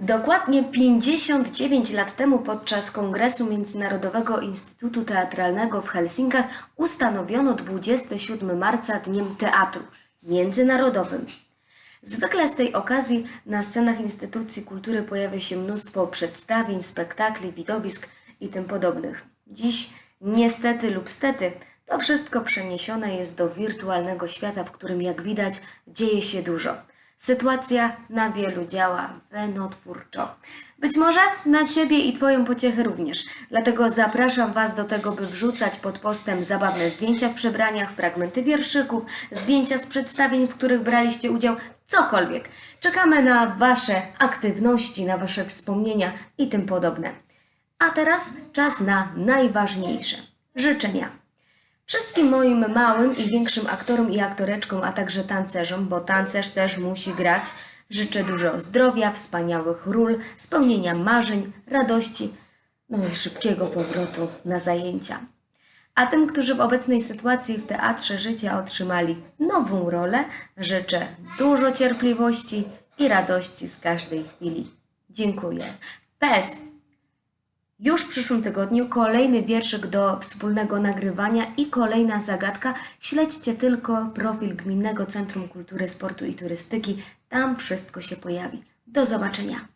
Dokładnie 59 lat temu podczas Kongresu Międzynarodowego Instytutu Teatralnego w Helsinkach ustanowiono 27 marca Dniem Teatru Międzynarodowym. Zwykle z tej okazji na scenach instytucji kultury pojawia się mnóstwo przedstawień, spektakli, widowisk i tym podobnych. Dziś, niestety lub stety, to wszystko przeniesione jest do wirtualnego świata, w którym, jak widać, dzieje się dużo. Sytuacja na wielu działa wenotwórczo. Być może na Ciebie i Twoją pociechę również. Dlatego zapraszam Was do tego, by wrzucać pod postem zabawne zdjęcia w przebraniach, fragmenty wierszyków, zdjęcia z przedstawień, w których braliście udział, cokolwiek. Czekamy na Wasze aktywności, na Wasze wspomnienia i tym podobne. A teraz czas na najważniejsze życzenia. Wszystkim moim małym i większym aktorom i aktoreczkom, a także tancerzom, bo tancerz też musi grać, życzę dużo zdrowia, wspaniałych ról, spełnienia marzeń, radości, no i szybkiego powrotu na zajęcia. A tym, którzy w obecnej sytuacji w teatrze życia otrzymali nową rolę, życzę dużo cierpliwości i radości z każdej chwili. Dziękuję. PS. Już w przyszłym tygodniu kolejny wierszyk do wspólnego nagrywania i kolejna zagadka. Śledźcie tylko profil Gminnego Centrum Kultury, Sportu i Turystyki. Tam wszystko się pojawi. Do zobaczenia.